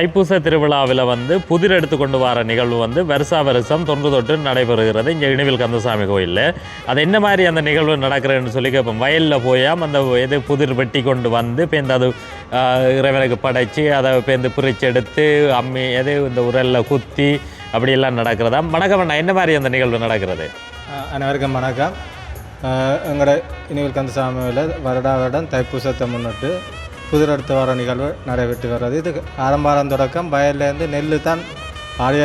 தைப்பூச திருவிழாவில் வந்து புதிர் எடுத்து கொண்டு வர நிகழ்வு வந்து வருஷா வருஷம் தொன்று தொட்டு நடைபெறுகிறது. இங்கே இணைவில் கந்தசாமி கோயிலில். அது என்ன மாதிரி அந்த நிகழ்வு நடக்கிறதுன்னு சொல்லி கேட்போம். வயலில் போயாம் அந்த எது புதிர் வெட்டி கொண்டு வந்து பேருந்து அது இறைவனுக்கு படைச்சி அதை பேருந்து பிரித்து எடுத்து அம்மி எது இந்த உரலில் குத்தி அப்படியெல்லாம் நடக்கிறதா? வணக்கம் அண்ணா. என்ன மாதிரி அந்த நிகழ்வு நடக்கிறது? அனைவருக்கும் வணக்கம். எங்களோட இனிவில் கந்தசாமியில் வருடா வருடம் தைப்பூசத்தை முன்னிட்டு புதிரெடுத்து வர நிகழ்வு நடைபெற்று வர்றது இது ஆரம்பாரம் தொடக்கம். வயல்லேருந்து நெல் தான் ஆடிய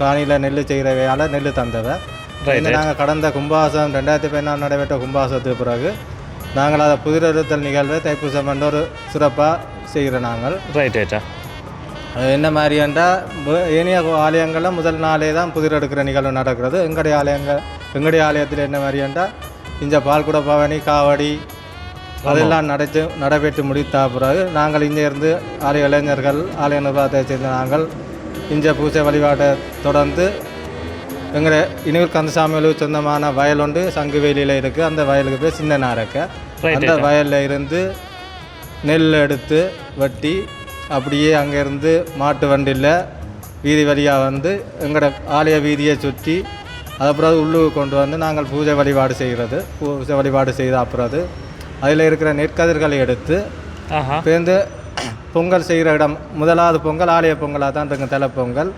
காணியில் நெல் செய்கிறவையால் நெல் தந்தவை இது நாங்கள் கடந்த கும்பாசம் ரெண்டாயிரத்தி பதினாறு நடைபெற்ற கும்பாசத்துக்கு பிறகு நாங்கள் அதை புதிரெடுத்தல் நிகழ்வை தைப்பூசம் என்ற ஒரு சிறப்பாக செய்கிறோம் நாங்கள் ரைட் ரைட்டா என்ன மாதிரியாண்டா மு- ஏனைய ஆலயங்களில் முதல் நாளே தான் புதிர் எடுக்கிற நிகழ்வு நடக்கிறது. எங்களுடைய ஆலயங்கள் எங்களுடைய ஆலயத்தில் என்ன மாதிரியாண்டா இந்த பால்குட பவனி காவடி அதெல்லாம் நடைத்து நடைபெற்று முடித்த பிறகு நாங்கள் இங்கே இருந்து ஆலய இளைஞர்கள் ஆலய நிர்வாகத்தை சேர்ந்த நாங்கள் இந்த பூஜை வழிபாட்டை தொடர்ந்து எங்களுடைய இனிவில் கந்தசாமிகளுக்கு சொந்தமான வயல் ஒன்று சங்குவேலியில் இருக்குது அந்த வயலுக்கு பேர் சின்ன நாரக்க அந்த வயலில் இருந்து நெல் எடுத்து வெட்டி அப்படியே அங்கேருந்து மாட்டு வண்டியில் வீதி வழியாக வந்து எங்களோட ஆலய வீதியை சுற்றி அதுக்கப்புறம் உள்ளுக்கு கொண்டு வந்து நாங்கள் பூஜை வழிபாடு செய்கிறது. பூஜை வழிபாடு செய்த அப்புறம் அதில் இருக்கிற நெற்கதிர்களை எடுத்து பேருந்து பொங்கல் செய்கிற இடம் முதலாவது பொங்கல் ஆலய பொங்கலாக தான் இருக்கும் தலை பொங்கல்.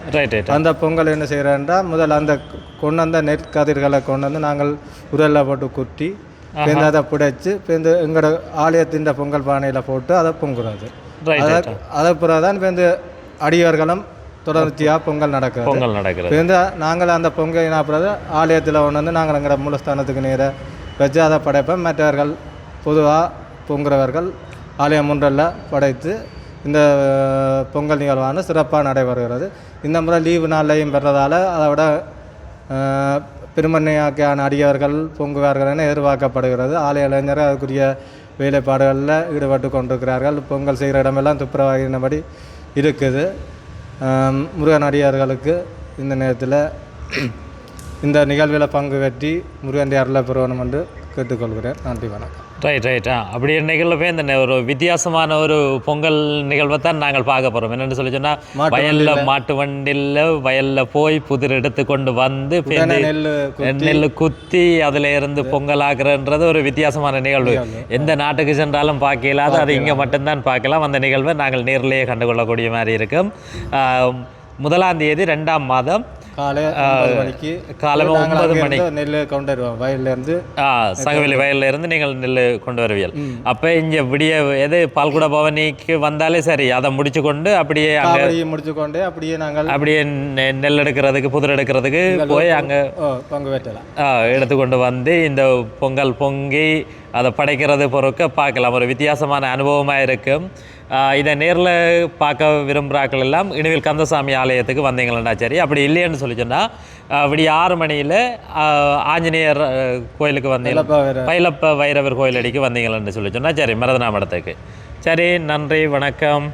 அந்த பொங்கல் என்ன செய்கிறேன்டா முதல்ல அந்த கொண்டு வந்த நெற்கதிர்களை கொண்டு வந்து நாங்கள் உரலில் போட்டு குட்டி பேருந்து அதை பிடிச்சி பேருந்து எங்களோட ஆலயத்தின் பொங்கல் பானையில் போட்டு அதை பொங்குறது. அதை அதை பிறகு தான் பேருந்து அடியவர்களும் தொடர்ச்சியாக பொங்கல் நடக்கிறது. பொங்கல் நடக்கிறது. பேருந்து நாங்கள் அந்த பொங்கல் என்ன ஆலயத்தில் கொண்டு வந்து நாங்கள் எங்களோட மூலஸ்தானத்துக்கு நேர வச்சு அதை படைப்போம் மற்றவர்கள் பொதுவாக பொங்குறவர்கள் ஆலயம் முன்றல்ல படைத்து இந்த பொங்கல் நிகழ்வான சிறப்பாக நடைபெறுகிறது. இந்த முறை லீவு நாள்லையும் பெறதால் அதை விட அஹ், அடியவர்கள் பொங்குவார்கள் என எதிர்பார்க்கப்படுகிறது. ஆலய இளைஞர்கள் அதுக்குரிய வேலைப்பாடுகளில் ஈடுபட்டு கொண்டிருக்கிறார்கள். பொங்கல் செய்கிற இடமெல்லாம் துப்புரவாகினபடி இருக்குது. முருகன் அடியார்களுக்கு இந்த நேரத்தில் இந்த நிகழ்வில் பங்கு பெற்றி முருகன் அருளை பெறணும் என்று கேட்டுக்கொள்கிறேன். நன்றி வணக்கம். ரைட் ரைட் ஆ அப்படி நிகழ்வே இந்த ஒரு வித்தியாசமான ஒரு பொங்கல் நிகழ்வை தான் நாங்கள் பார்க்க போகிறோம் என்னென்னு சொல்லி சொன்னால் வயலில் மாட்டு வண்டியில் வயலில் போய் புதிர் எடுத்து கொண்டு வந்து நெல் குத்தி. அதில் இருந்து பொங்கல் ஆக்குறன்றது ஒரு வித்தியாசமான நிகழ்வு. எந்த நாட்டுக்கு சென்றாலும் பார்க்க இயலாது. அது இங்கே மட்டும்தான் பார்க்கலாம். அந்த நிகழ்வை நாங்கள் நேரிலேயே கண்டுகொள்ளக்கூடிய மாதிரி இருக்கும். முதலாம் தேதி ரெண்டாம் மாதம். காலை மணிக்கு காலை நாங்கள் ஒன்பது மணி நெல் கொண்டு வருவோம் வயல்லேருந்து ஆ சகவெளி வயல்ல இருந்து நீங்கள் நெல் கொண்டு வருவீர்கள். அப்போ இங்கே விடிய எது பால்குட பவனிக்கு வந்தாலே சரி அதை முடிச்சு கொண்டு அப்படியே அங்கே முடிச்சு கொண்டு அப்படியே நாங்கள் அப்படியே நெல் எடுக்கிறதுக்கு புதிர் எடுக்கிறதுக்கு போய் அங்கே பங்கு பெற்றலாம் எடுத்து கொண்டு வந்து இந்த பொங்கல் பொங்கி அதை படைக்கிறது பொறுக்க பார்க்கலாம். ஒரு வித்தியாசமான அனுபவமாக இருக்கும் இதை நேரில் பார்க்க விரும்புகிறாக்கள் எல்லாம். இனிவில் கந்தசாமி ஆலயத்துக்கு வந்தீங்களா? சரி அப்படி இல்லைன்னு சொல்லி சொன்னால் விடிய ஆறு மணியில் ஆஞ்சநேயர் கோயிலுக்கு வந்தீங்க. பைலப்ப வைரவர். கோயில் அடிக்கு வந்தீங்களன்னு சொல்லி சொன்னால் சரி மரதனா மடத்துக்கு சரி நன்றி வணக்கம்.